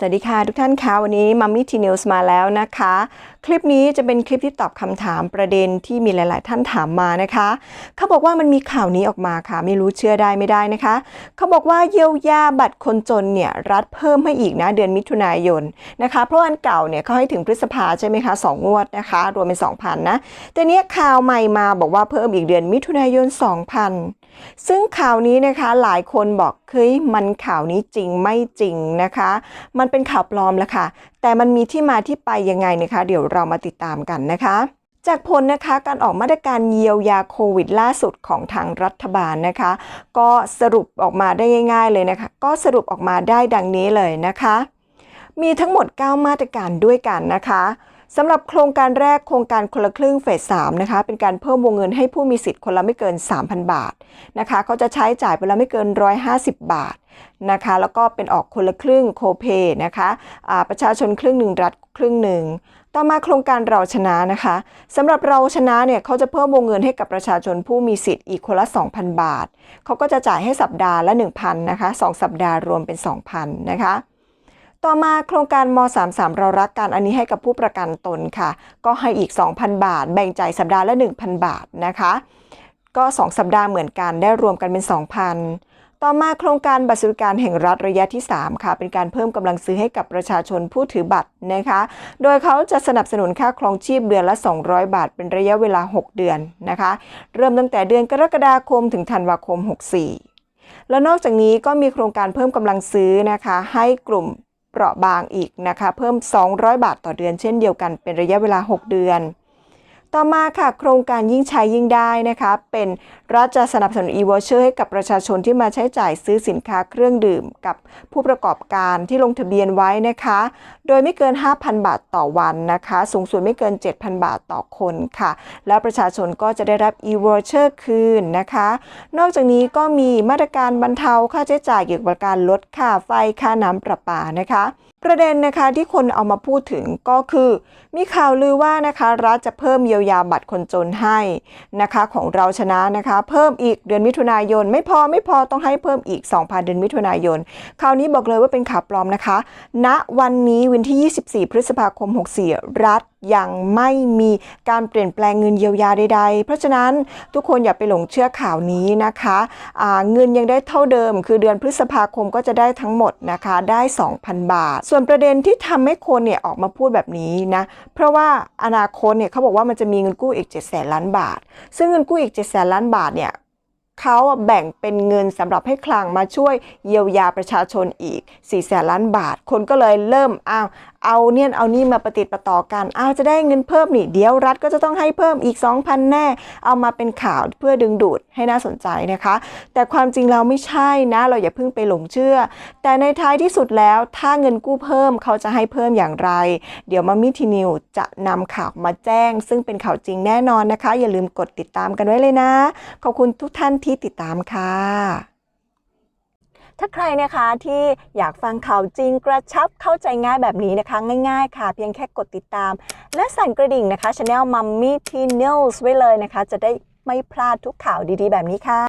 สวัสดีค่ะทุกท่านคะวันนี้มัมมี่ทีนิวส์มาแล้วนะคะ คลิปนี้จะเป็นคลิปที่ตอบคำถามประเด็นที่มีหลาย ๆ ท่านถามมานะคะ เขาบอกว่ามันมีข่าวนี้ออกมาค่ะ ไม่รู้เชื่อได้ไม่ได้นะคะ เขาบอกว่าเยียวยาบัตรคนจนเนี่ยรัฐเพิ่มให้อีกนะเดือนมิถุนายนนะคะ เพราะอันเก่าเนี่ยเขาให้ถึงพฤษภาใช่ไหมคะสองงวดนะคะ รวมเป็น2,000นะแต่เนี้ยข่าวใหม่มาบอกว่าเพิ่มอีกเดือนมิถุนายน 2,000 ซึ่งข่าวนี้นะคะหลายคนบอกเฮ้ยมันข่าวนี้จริงไม่จริงนะคะ มันเป็นข่าวปลอมแล้วค่ะ แต่มันมีที่มาที่ไปยังไงนะคะ เดี๋ยวเรามาติดตามกันนะคะจากผลนะคะการออกมาตรการเยียวยาโควิดล่าสุดของทางรัฐบาลนะคะ ก็สรุปออกมาได้ง่าย ๆเลยนะคะ ก็สรุปออกมาได้ดังนี้เลยนะคะ มีทั้งหมด 9 มาตรการด้วยกันนะคะ สำหรับโครงการแรกโครงการคนละครึ่งเฟส3นะคะเป็นการเพิ่มวงเงินให้ผู้มีสิทธิ์คนละไม่เกิน 3,000 บาทนะคะเขาจะใช้จ่ายไปล้วไม่เกิน 150 บาทนะคะแล้วก็เป็นออกคนละครึ่งโคเปนะคะอ่าประชาชนครึ่งหนึ่งรัฐครึ่งหนึ่งต่อมาโครงการเราชนะนะคะสำหรับเราชนะเนี่ยเขาจะเพิ่มวงเงินให้กับประชาชนผู้มีสิทธิ์อีกคนละ 2,000 บาทเขาก็จะจ่ายให้สัปดาห์ละ 1,000นะคะ2สัปดาห์รวมเป็น 2,000นะคะ ต่อมาโครงการม 33 เรารักกันอันนี้ให้กับผู้ประกันตนค่ะ ก็ให้อีก 2,000 บาท แบ่งจ่ายสัปดาห์ละ 1,000 บาทนะคะ ก็ 2 สัปดาห์เหมือนกันได้รวมกันเป็น 2,000 ต่อมาโครงการบัตรสวัสดิการแห่งรัฐระยะที่ 3 ค่ะ เป็นการเพิ่มกำลังซื้อให้กับประชาชนผู้ถือบัตรนะคะ โดยเขาจะสนับสนุนค่าครองชีพเดือนละ 200 บาท เป็นระยะเวลา 6 เดือนนะคะ เริ่มตั้งแต่เดือนกรกฎาคมถึงธันวาคม 64แล้วนอกจากนี้ก็มีโครงการเพิ่มกำลังซื้อนะคะ ให้กลุ่ม เปราะบางอีกนะคะ เพิ่ม 200 บาทต่อเดือนเช่นเดียวกันเป็นระยะเวลา 6 เดือน ต่อมาค่ะโครงการยิ่งใช้ยิ่งได้นะคะ เป็นรัฐจะสนับสนุน e-voucher ให้กับประชาชนที่มาใช้จ่ายซื้อสินค้าเครื่องดื่มกับผู้ประกอบการที่ลงทะเบียนไว้นะคะ โดยไม่เกิน 5,000 บาทต่อวันนะคะ สูงสุดไม่เกิน 7,000 บาทต่อคนค่ะ แล้วประชาชนก็จะได้รับ e-voucher คืนนะคะ นอกจากนี้ก็มีมาตรการบรรเทาค่าใช้จ่ายเกี่ยวกับการลดค่าไฟค่าน้ำประปานะคะประเด็นนะคะที่คนเอามาพูดถึงก็คือ มีข่าวลือว่านะคะรัฐจะเพิ่มเยียวยาบัตรคนจนให้นะคะของเราชนะนะคะ เพิ่มอีกเดือนมิถุนายน ไม่พอไม่พอต้องให้เพิ่มอีก 2,000 เดือนมิถุนายน คราวนี้บอกเลยว่าเป็นข่าวปลอมนะคะณวันนี้วันที่ 24 พฤษภาคม 64 รัฐยังไม่มีการเปลี่ยนแปลงเงินเยียวยาใด ๆ เพราะฉะนั้นทุกคนอย่าไปหลงเชื่อข่าวนี้นะคะอ่าเงินยังได้เท่าเดิม คือเดือนพฤษภาคมก็จะได้ทั้งหมดนะคะได้ 2,000 บาท ส่วนประเด็นที่ทำให้คนเนี่ยออกมาพูดแบบนี้นะเพราะว่าอนาคตเนี่ยเขาบอกว่ามันจะมีเงินกู้อีก7 0 0 0 0ล้านบาท ซึ่งเงินกู้อีก7 0 0 0 0ล้านบาทเนี่ย เขาแบ่งเป็นเงินสำหรับให้คลังมาช่วยเยียวยาประชาชนอีก4แสนล้านบาท คนก็เลยเริ่มอ้าวเอาเนี่ยเอานี่มาประติประต่อกันอ้าวจะได้เงินเพิ่มนี่เดี๋ยวรัฐก็จะต้องให้เพิ่มอีก 2,000 แน่ เอามาเป็นข่าวเพื่อดึงดูดให้น่าสนใจนะคะ แต่ความจริงแล้วไม่ใช่นะ เราอย่าเพิ่งไปหลงเชื่อ แต่ในท้ายที่สุดแล้วถ้าเงินกู้เพิ่มเขาจะให้เพิ่มอย่างไร เดี๋ยวมามิทีนิวจะนำข่าวมาแจ้ง ซึ่งเป็นข่าวจริงแน่นอนนะคะ อย่าลืมกดติดตามกันไว้เลยนะ ขอบคุณทุกท่านที่ที่ติดตามค่ะถ้าใครนะคะที่อยากฟังข่าวจริงกระชับเข้าใจง่ายแบบนี้นะคะ ง่ายๆ ค่ะ เพียงแค่กดติดตาม และสั่นกระดิ่งนะคะช anel Mummy t News ไว้เลยนะคะ จะได้ไม่พลาดทุกข่าวดีๆ แบบนี้ค่ะ